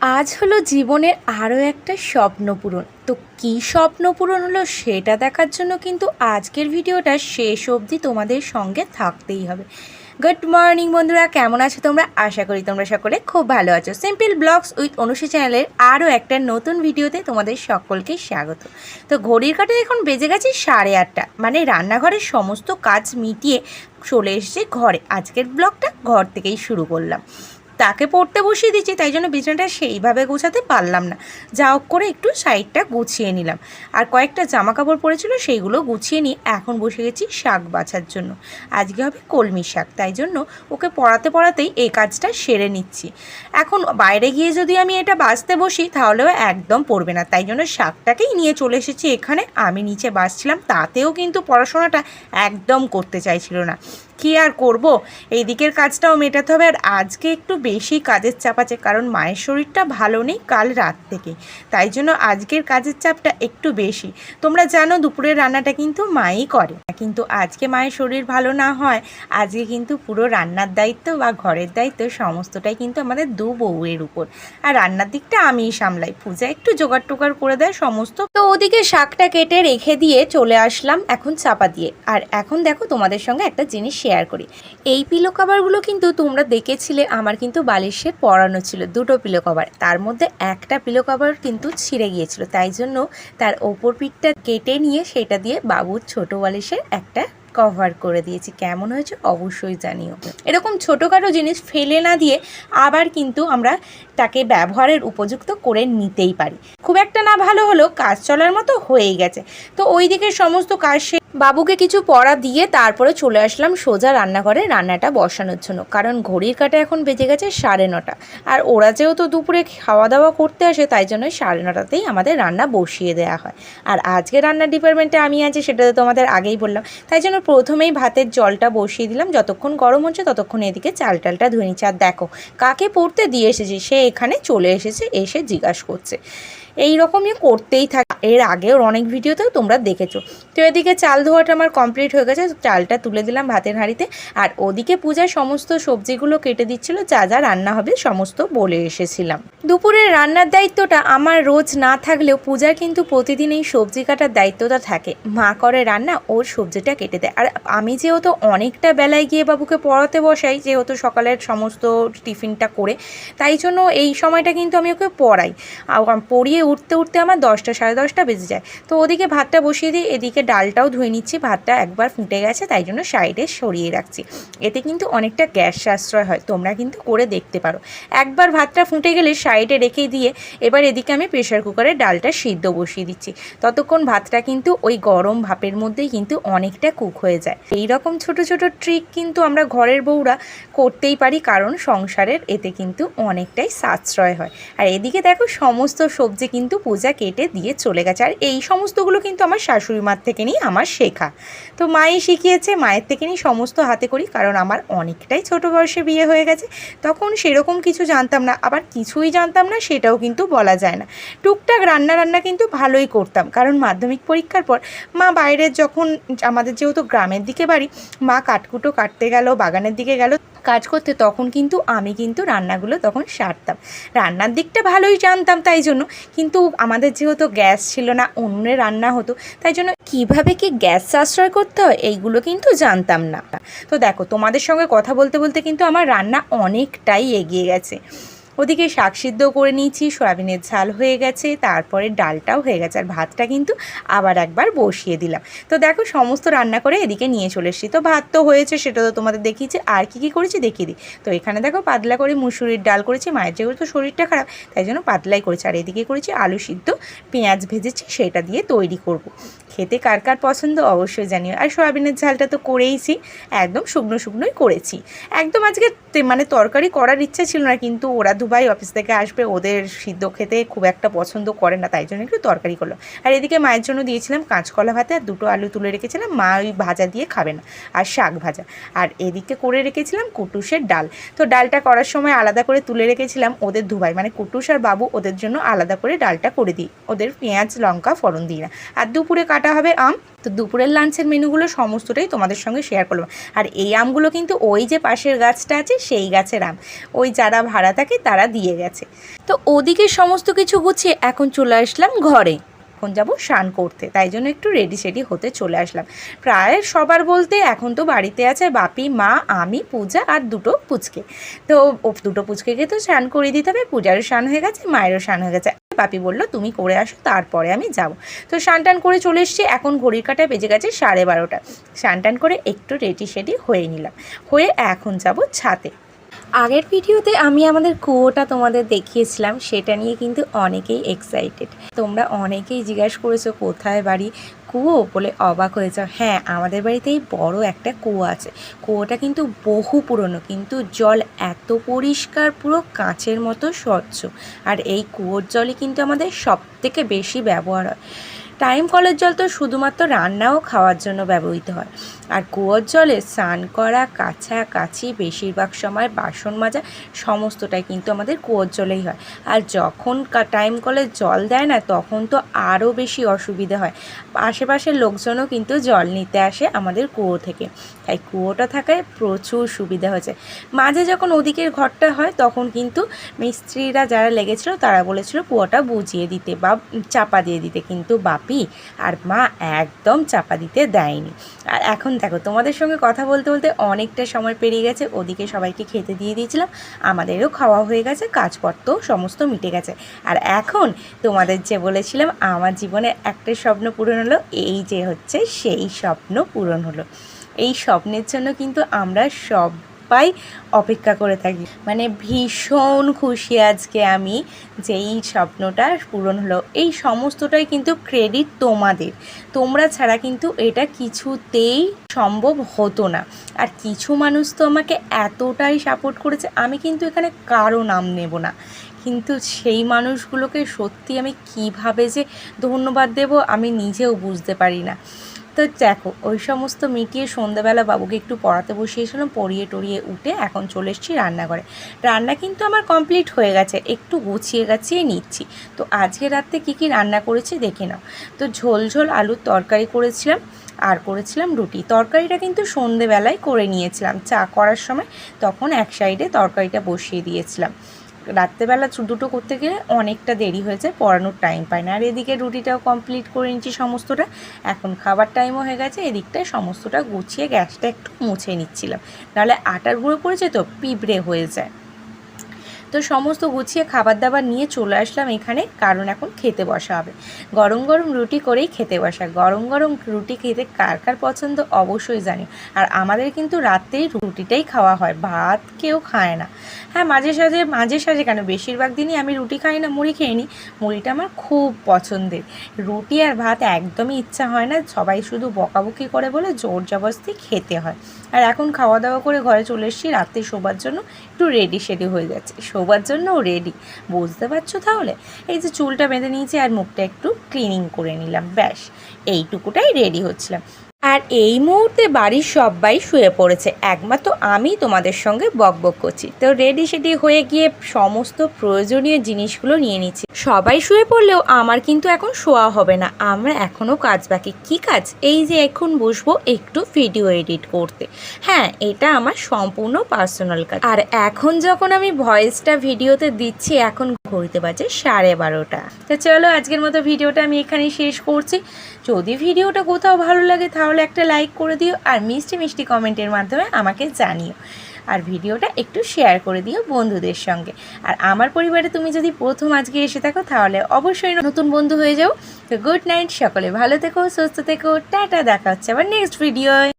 আজ হলো জীবনের আরও একটা স্বপ্ন পূরণ। তো কী স্বপ্ন পূরণ হলো সেটা দেখার জন্য কিন্তু আজকের ভিডিওটা শেষ অবধি তোমাদের সঙ্গে থাকতেই হবে। গুড মর্নিং বন্ধুরা, কেমন আছো তোমরা? আশা করি তোমরা সকলে খুব ভালো আছো। সিম্পল ব্লগস উইথ অনুষী চ্যানেলের আরও একটা নতুন ভিডিওতে তোমাদের সকলকে স্বাগত। তো ঘড়ির কাটে এখন বেজে গেছে সাড়ে আটটা। মানে রান্নাঘরের সমস্ত কাজ মিটিয়ে চলে এসেছে ঘরে। আজকের ব্লগটা ঘর থেকেই শুরু করলাম। তাকে পড়তে বসিয়ে দিচ্ছি তাই জন্য বিছানাটা সেইভাবে গোছাতে পারলাম না। যা হোক করে একটু সাইডটা গুছিয়ে নিলাম। আর কয়েকটা জামা কাপড় পরেছিল সেইগুলো গুছিয়ে নিয়ে এখন বসে গেছি শাক বাছার জন্য। আজকে হবে কলমি শাক, তাই জন্য ওকে পড়াতে পড়াতেই এই কাজটা সেরে নিচ্ছি। এখন বাইরে গিয়ে যদি আমি এটা বাছতে বসি, তাহলেও একদম পড়বে না। তাই জন্য শাকটাকেই নিয়ে চলে এসেছি এখানে। আমি নিচে বাছছিলাম, তাতেও কিন্তু পড়াশোনাটা একদম করতে চাইছিল না। কি আর করব? এই দিকের কাজটাও মেটাতে হবে। আর আজকে একটু বেশি কাজের চাপ আছে, কারণ মায়ের শরীরটা ভালো নেই কাল রাত থেকে। তাই জন্য আজকের কাজের চাপটা একটু বেশি। তোমরা জানো দুপুরের রান্নাটা কিন্তু মাই করে। কিন্তু আজকে মায়ের শরীর ভালো না হয়, আজকে কিন্তু পুরো রান্নার দায়িত্ব বা ঘরের দায়িত্ব সমস্তটাই কিন্তু আমাদের দু বউয়ের উপর। আর রান্নার দিকটা আমিই সামলাই। পূজা একটু জোগাড় টোগাড় করে দেয় সমস্ত। তো ওদিকে শাকটা কেটে রেখে দিয়ে চলে আসলাম এখন চাপা দিয়ে। আর এখন দেখো তোমাদের সঙ্গে একটা জিনিস শেয়ার করি। এই পিলো কভারগুলো কিন্তু তোমরা দেখেছিলে, আমার কিন্তু বালিশের পরানো ছিল, দুটো পিলো কভার তার মধ্যে একটা পিলো কভার কিন্তু ছিঁড়ে গিয়েছিল, তাই জন্য তার ওপর পিঠটা কেটে নিয়ে সেটা দিয়ে বাবুর ছোট বালিশের একটা কভার করে দিয়েছি। কেমন হয়েছে অবশ্যই জানিও। এরকম ছোটোখাটো জিনিস ফেলে না দিয়ে আবার কিন্তু আমরা তাকে ব্যবহারের উপযুক্ত করে নিতেই পারি। খুব একটা না ভালো হলেও কাজ চলার মতো হয়েই গেছে। তো ওই দিকে সমস্ত কাজ বাবুকে কিছু পড়া দিয়ে তারপরে চলে আসলাম সোজা রান্নাঘরে রান্নাটা বসানোর জন্য। কারণ ঘড়ির কাটা এখন বেজে গেছে সাড়ে নটা। আর ওরা যেহেতু দুপুরে খাওয়া দাওয়া করতে আসে, তাই জন্য সাড়ে নটাতেই আমাদের রান্না বসিয়ে দেওয়া হয়। আর আজকে রান্নার ডিপার্টমেন্টে আমি আছি, সেটা তো তোমাদের আগেই বললাম। তাই জন্য প্রথমেই ভাতের জলটা বসিয়ে দিলাম। যতক্ষণ গরম হচ্ছে ততক্ষণ এদিকে চাল টালটা ধুয়ে নিচ্ছে। আর দেখো, কাকে পড়তে দিয়ে এসেছে? সে এখানে চলে এসেছে, এসে জিজ্ঞাসা করছে। এই রকমই করতেই থাকে। এর আগেও অনেক ভিডিওতেও তোমরা দেখেছ। তো এদিকে চাল ধোয়াটা আমার কমপ্লিট হয়ে গেছে। চালটা তুলে দিলাম ভাতের হাঁড়িতে। আর ওদিকে পূজার সমস্ত সবজিগুলো কেটে দিচ্ছিল, যা যা রান্না হবে সমস্ত বলে এসেছিলাম। দুপুরের রান্নার দায়িত্বটা আমার রোজ না থাকলেও পূজার কিন্তু প্রতিদিন এই সবজি কাটার দায়িত্বটা থাকে। মা করে রান্না, ওর সবজিটা কেটে দেয়। আর আমি যেহেতু অনেকটা বেলায় গিয়ে বাবুকে পড়াতে বসাই, যেহেতু সকালের সমস্ত টিফিনটা করে, তাই জন্য এই সময়টা কিন্তু আমি ওকে পড়াই। পড়িয়ে উঠতে উঠতে আমার দশটা, সাড়ে দশটা বেজে যায়। তো ওদিকে ভাতটা বসিয়ে দিই, এদিকে ডালটাও ধুয়ে নিচ্ছি, ভাতটা একবার ফুটে গেছে, তাই জন্য সাইডে সরিয়ে রাখছি। এতে কিন্তু অনেকটা গ্যাস সাশ্রয় হয়, তোমরা কিন্তু করে দেখতে পারো। একবার ভাতটা ফুটে গেলে সাইডে রেখে দিয়ে এবার এদিকে আমি প্রেশার কুকারে ডালটা সিদ্ধ বসিয়ে দিচ্ছি। ততক্ষণ ভাতটা কিন্তু ওই গরম ভাপের মধ্যেই কিন্তু অনেকটা কুক হয়ে যায়। এই রকম ছোট ছোট ট্রিক কিন্তু আমরা ঘরের বউরা করতেই পারি, কারণ সংসারের এতে কিন্তু অনেকটাই সাশ্রয় হয়। আর এদিকে দেখো, সমস্ত সবজি কিন্তু পূজা কেটে দিয়ে চলে গেছে। আর এই সমস্তগুলো কিন্তু আমার শাশুড়ি মার থেকে নিয়ে আমার শেখা। তো মাই শিখিয়েছে, মায়ের থেকে নিয়ে সমস্ত হাতে করি, কারণ আমার অনেকটাই ছোট বয়সে বিয়ে হয়ে গেছে। তখন সেরকম কিছু জানতাম না, আবার কিছুই জানতাম না, সেটাও কিন্তু বলা যায় না। টুকটাক রান্না রান্না কিন্তু ভালোই করতাম, কারণ মাধ্যমিক পরীক্ষার পর মা বাইরের যখন আমাদের যেহেতু গ্রামের দিকে বাড়ি, মা কাঠকুটো কাটতে গেল, বাগানের দিকে গেল কাজ করতে তখন কিন্তু আমি কিন্তু রান্নাগুলো তখন সারতাম। রান্নার দিকটা ভালোই জানতাম তাই জন্য। কিন্তু আমাদের যেহেতু গ্যাস ছিল না অন্যের রান্না হতো, তাই জন্য কীভাবে কি গ্যাস সাশ্রয় করতে হয় এইগুলো কিন্তু জানতাম না। তো দেখো, তোমাদের সঙ্গে কথা বলতে বলতে কিন্তু আমার রান্না অনেকটাই এগিয়ে গেছে। ওদিকে শাক সিদ্ধ করে নিয়েছি, সয়াবিনের ঝাল হয়ে গেছে, তারপরে ডালটাও হয়ে গেছে, আর ভাতটা কিন্তু আবার একবার বসিয়ে দিলাম। তো দেখো সমস্ত রান্না করে এদিকে নিয়ে চলে এসেছি। তো ভাত তো হয়েছে, সেটা তো তোমাদের দেখিয়েছি, আর কি কি করেছি দেখিয়ে দিই। তো এখানে দেখো পাতলা করে মুসুরির ডাল করেছি, মায়ের যেহেতু শরীরটা খারাপ, তাই জন্য পাতলাই করেছি। আর এদিকে করেছি আলু সিদ্ধ, পেঁয়াজ ভেজেছি, সেটা দিয়ে তৈরি করব। খেতে কার কার পছন্দ অবশ্যই জানিও। আর সয়াবিনের ঝালটা তো করেইছি, একদম শুকনো শুকনোই করেছি। একদম আজকে মানে তরকারি করার ইচ্ছা ছিল না, কিন্তু ওরা দুবাই অফিস থেকে আসবে, ওদের সিদ্ধ খেতে খুব একটা পছন্দ করে না, তাই জন্য একটু তরকারি করল। আর এদিকে মায়ের জন্য দিয়েছিলাম কাঁচকলা ভাতে আর দুটো আলু তুলে রেখেছিলাম, মা ওই ভাজা দিয়ে খাবে না, আর শাক ভাজা। আর এদিকে করে রেখেছিলাম কুটুসের ডাল। তো ডালটা করার সময় আলাদা করে তুলে রেখেছিলাম ওদের দুবাই মানে কুটুস আর বাবু ওদের জন্য আলাদা করে ডালটা করে দিই, ওদের পেঁয়াজ, লঙ্কা, ফোড়ন দিই না। আর দুপুরে কাটা হবে আম। তো দুপুরের লাঞ্চের মেনুগুলো সমস্তটাই তোমাদের সঙ্গে শেয়ার করলাম। আর এই আমগুলো কিন্তু ওই যে পাশের গাছটা আছে, সেই গাছের আম। ওই যারা ভাড়া থাকে, তারা দিয়ে গেছে। তো ওদিকে সমস্ত কিছু গুছিয়ে এখন চলে আসলাম ঘরে। এখন যাব স্নান করতে। তাই জন্য একটু রেডি সেডি হতে চলে আসলাম। প্রায় সবার বলতে এখন তো বাড়িতে আছে বাপি, মা, আমি, পূজা আর দুটো পুচকে। তো দুটো পুচকেকে তো স্নান করিয়ে দিতে হবে। পূজারও স্নান হয়ে গেছে, মায়েরও স্নান হয়ে গেছে। বাপি বলল, তুমি করে আসো, তারপরে আমি যাব। তো স্নান টান করে চলে এসছি। এখন ঘড়ির কাটা বেজে গেছে সাড়ে বারোটা। স্নান টান করে একটু রেডি সেডি হয়ে নিলাম। হয়ে এখন যাব ছাতে আগের ভিডিওতে আমি আমাদের কুয়োটা তোমাদের দেখিয়েছিলাম, সেটা নিয়ে কিন্তু অনেকেই এক্সাইটেড তোমরা অনেকেই জিজ্ঞাসা করেছ, কোথায় বাড়ি কুয়ো? বলে অবাক হয়ে যাও হ্যাঁ আমাদের বাড়িতেই বড় একটা কুয়ো আছে। কুয়োটা কিন্তু বহু পুরনো, কিন্তু জল এত পরিষ্কার, পুরো কাঁচের মতো, স্বচ্ছ। আর এই কুয়োর জলই কিন্তু আমাদের সব থেকে বেশি ব্যবহার হয়। টাইম কলের জল তো শুধুমাত্র রান্না ও খাওয়ার জন্য ব্যবহৃত হয়। আর কুয়োর জলে স্নান করা কাছা কাছি বেশিরভাগ সময় বাসন মাজা সমস্তটাই কিন্তু আমাদের কুয়োর জলেই হয়। আর যখন টাইম কলের জল দেয় না, তখন তো আরও বেশি অসুবিধা হয়। আশেপাশের লোকজনও কিন্তু জল নিতে আসে আমাদের কুয়ো থেকে। তাই কুয়োটা থাকায় প্রচুর সুবিধা হয়েছে। মাঝে যখন ওদিকের ঘরটা হয়, তখন কিন্তু মিস্ত্রিরা যারা লেগেছিল, তারা বলেছিল কুয়োটা বুঝিয়ে দিতে বা চাপা দিয়ে দিতে। কিন্তু বাপি আর মা একদম চাপা দিতে দেয়নি। আর এখন দেখো, তোমাদের সঙ্গে কথা বলতে বলতে অনেকটা সময় পেরিয়ে গেছে, ওদিকে সবাইকে খেতে দিয়ে দিয়েছিলাম, আমাদেরও খাওয়া হয়ে গেছে কাজপত্র সমস্ত মিটে গেছে। আর এখন তোমাদের যে বলেছিলাম, আমার জীবনে একটা স্বপ্ন পূরণ হলো, এই যে হচ্ছে সেই স্বপ্ন পূরণ হলো। এই স্বপ্নের জন্য কিন্তু আমরা সবাই অপেক্ষা করে থাকি। মানে ভীষণ খুশি আজকে আমি যে এই স্বপ্নটা পূরণ হলো। এই সমস্তটাই কিন্তু ক্রেডিট তোমাদের। তোমরা ছাড়া কিন্তু এটা কিছুতেই সম্ভব হতো না। আর কিছু মানুষ তো আমাকে এতটাই সাপোর্ট করেছে, আমি কিন্তু এখানে কারও নাম নেব না। কিন্তু সেই মানুষগুলোকে সত্যি আমি কীভাবে যে ধন্যবাদ দেব, আমি নিজেও বুঝতে পারি না। তো দেখো, ওই সমস্ত মিটিয়ে সন্ধ্যাবেলা বাবুকে একটু পড়াতে বসিয়েছিলাম, পড়িয়ে টড়িয়ে উঠে এখন চলে এসেছি রান্নাঘরে। রান্না কিন্তু আমার কমপ্লিট হয়ে গেছে, একটু গুছিয়ে গাছিয়ে নিচ্ছি। তো আজকে রাত্রে কী কী রান্না করেছি দেখে নাও। তো ঝোল ঝোল আলুর তরকারি করেছিলাম, আর করেছিলাম রুটি। তরকারিটা কিন্তু সন্ধেবেলায় করে নিয়েছিলাম, চা করার সময় তখন এক সাইডে তরকারিটা বসিয়ে দিয়েছিলাম। রাত্রেবেলা দুটো করতে গেলে অনেকটা দেরি হয়েছে, পড়ানোর টাইম পায় না। আর এদিকে রুটিটাও কমপ্লিট করে নিচ্ছি সমস্তটা। এখন খাবার টাইমও হয়ে গেছে, এদিকটায় সমস্তটা গুছিয়ে গ্যাসটা একটু মুছে নিচ্ছিলাম। নাহলে আটার গুঁড়ো পড়েছে তো, পিঁপড়ে হয়ে যায়। তো সমস্ত গুছিয়ে খাবার দাবার নিয়ে চলে আসলাম এখানে, কারণ এখন খেতে বসা হবে। গরম গরম রুটি করেই খেতে বসা। গরম গরম রুটি খেতে কার কার পছন্দ অবশ্যই জানি। আর আমাদের কিন্তু রাত্রেই রুটিটাই খাওয়া হয়, ভাত কেউ খায় না। হ্যাঁ মাঝে সাঝে মাঝে সাঝে কেন, বেশিরভাগ দিনই আমি রুটি খাই না, মুড়ি খেয়ে নিই। মুড়িটা আমার খুব পছন্দের। রুটি আর ভাত একদমই ইচ্ছা হয় না, সবাই শুধু বকাবকি করে বলে জোর জবস্তি খেতে হয়। আর এখন খাওয়া দাওয়া করে ঘরে চলে এসেছি, রাত্রে শোবার জন্য একটু রেডি সেডি হয়ে যাচ্ছে শোবার জন্যও রেডি বুঝতে পারছ তাহলে? এই যে চুলটা বেঁধে নিয়েছি আর মুখটা একটু ক্লিনিং করে নিলাম, ব্যাস, এইটুকুটাই রেডি হচ্ছিলাম। আর এই মুহূর্তে বাড়ির সবাই শুয়ে পড়েছে। একমাত্র আমি তোমাদের সঙ্গে বকবক করছি। তো রেডি সেডি হয়ে গিয়ে সমস্ত প্রয়োজনীয় জিনিসগুলো নিয়ে নিচ্ছি। সবাই শুয়ে পড়লেও আমার কিন্তু এখন শোয়া হবে না। আমরা এখনও কাজ বাকি। কি কাজ? এই যে এখন বসবো একটু ভিডিও এডিট করতে। হ্যাঁ এটা আমার সম্পূর্ণ পার্সোনাল কাজ। আর এখন যখন আমি ভয়েসটা ভিডিওতে দিচ্ছি, এখন ঘড়িতে বাজে সাড়ে বারোটা। তো চলো, আজকের মতো ভিডিওটা আমি এখানেই শেষ করছি। যদি ভিডিওটা কোথাও ভালো লাগে তাহলে একটা লাইক করে দিও আর মিষ্টি মিষ্টি কমেন্টের মাধ্যমে আমাকে জানিও। আর ভিডিওটা একটু শেয়ার করে দিও বন্ধুদের সঙ্গে। আর আমার পরিবারে তুমি যদি প্রথম আজকে এসে থাকো, তাহলে অবশ্যই নতুন বন্ধু হয়ে যাও। তো গুড নাইট সকলে ভালো থেকো, সুস্থ থেকো, টাটা, দেখা হচ্ছে আবার নেক্সট ভিডিওয়